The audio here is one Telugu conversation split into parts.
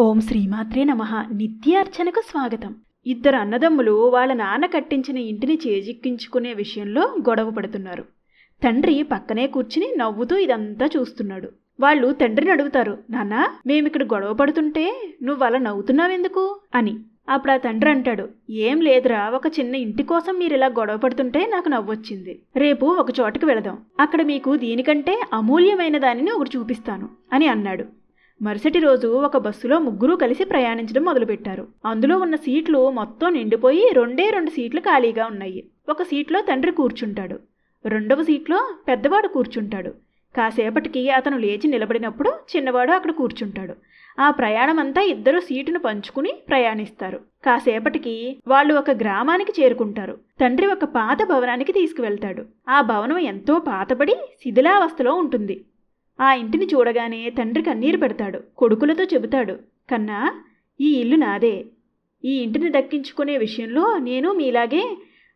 ఓం శ్రీమాత్రే నమ. నిత్యార్చనకు స్వాగతం. ఇద్దరు అన్నదమ్ములు వాళ్ళ నాన్న కట్టించిన ఇంటిని చేజిక్కించుకునే విషయంలో గొడవ పడుతున్నారు. తండ్రి పక్కనే కూర్చుని నవ్వుతూ ఇదంతా చూస్తున్నాడు. వాళ్ళు తండ్రిని అడుగుతారు నాన్న మేమిక్కడ గొడవ పడుతుంటే నువ్వు అలా నవ్వుతున్నావెందుకు? అని. అప్పుడు ఆ తండ్రి అంటాడు ఏం లేదురా ఒక చిన్న ఇంటి కోసం మీరు ఇలా గొడవ పడుతుంటే నాకు నవ్వొచ్చింది. రేపు ఒక చోటకి వెళదాం. అక్కడ మీకు దీనికంటే అమూల్యమైన దానిని ఒకటి చూపిస్తాను అని అన్నాడు. మరుసటి రోజు ఒక బస్సులో ముగ్గురు కలిసి ప్రయాణించడం మొదలుపెట్టారు. అందులో ఉన్న సీట్లు మొత్తం నిండిపోయి రెండే రెండు సీట్లు ఖాళీగా ఉన్నాయి. ఒక సీట్లో తండ్రి కూర్చుంటాడు. రెండవ సీట్లో పెద్దవాడు కూర్చుంటాడు. కాసేపటికి అతను లేచి నిలబడినప్పుడు చిన్నవాడు అక్కడ కూర్చుంటాడు. ఆ ప్రయాణం అంతా ఇద్దరు సీటును పంచుకుని ప్రయాణిస్తారు. కాసేపటికి వాళ్ళు ఒక గ్రామానికి చేరుకుంటారు. తండ్రి ఒక పాత భవనానికి తీసుకువెళ్తాడు. ఆ భవనం ఎంతో పాతబడి శిథిలావస్థలో ఉంటుంది. ఆ ఇంటిని చూడగానే తండ్రి కన్నీరు పెడతాడు కొడుకులతో చెబుతాడు కన్నా ఈ ఇల్లు నాదే. ఈ ఇంటిని దక్కించుకునే విషయంలో నేను మీలాగే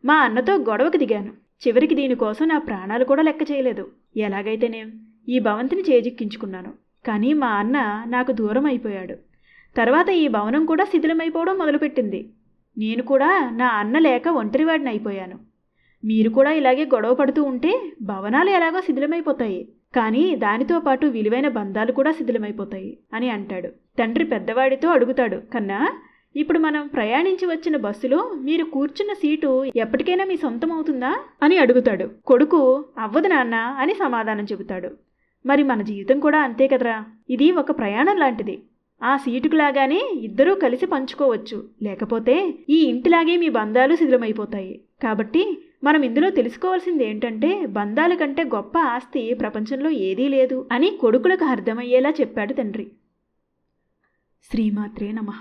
మా అన్నతో గొడవకు దిగాను. చివరికి దీనికోసం నా ప్రాణాలు కూడా లెక్క చేయలేదు. ఎలాగైతేనేం ఈ భవంతిని చేజిక్కించుకున్నాను. కానీ మా అన్న నాకు దూరం అయిపోయాడు తర్వాత ఈ భవనం కూడా శిథిలమైపోవడం మొదలుపెట్టింది. నేను కూడా నా అన్న లేక ఒంటరివాడిని అయిపోయాను మీరు కూడా ఇలాగే గొడవ పడుతూ ఉంటే భవనాలు ఎలాగో శిథిలమైపోతాయి. కానీ దానితో పాటు విలువైన బంధాలు కూడా శిథిలమైపోతాయి అని అంటాడు. తండ్రి పెద్దవాడితో అడుగుతాడు కన్నా ఇప్పుడు మనం ప్రయాణించి వచ్చిన బస్సులో మీరు కూర్చున్న సీటు ఎప్పటికైనా మీ సొంతం అవుతుందా అని అడుగుతాడు. కొడుకు అవ్వదు నాన్న అని సమాధానం చెబుతాడు. మరి మన జీవితం కూడా అంతే కదరా? ఇది ఒక ప్రయాణం లాంటిది. ఆ సీటుకు లాగానే ఇద్దరూ కలిసి పంచుకోవచ్చు. లేకపోతే ఈ ఇంటిలాగే మీ బంధాలు శిథిలమైపోతాయి. కాబట్టి మనం ఇందులో తెలుసుకోవాల్సింది ఏంటంటే బంధాల కంటే గొప్ప ఆస్తి ప్రపంచంలో ఏదీ లేదు అని కొడుకులకు అర్థమయ్యేలా చెప్పాడు తండ్రి. శ్రీమాత్రే నమః.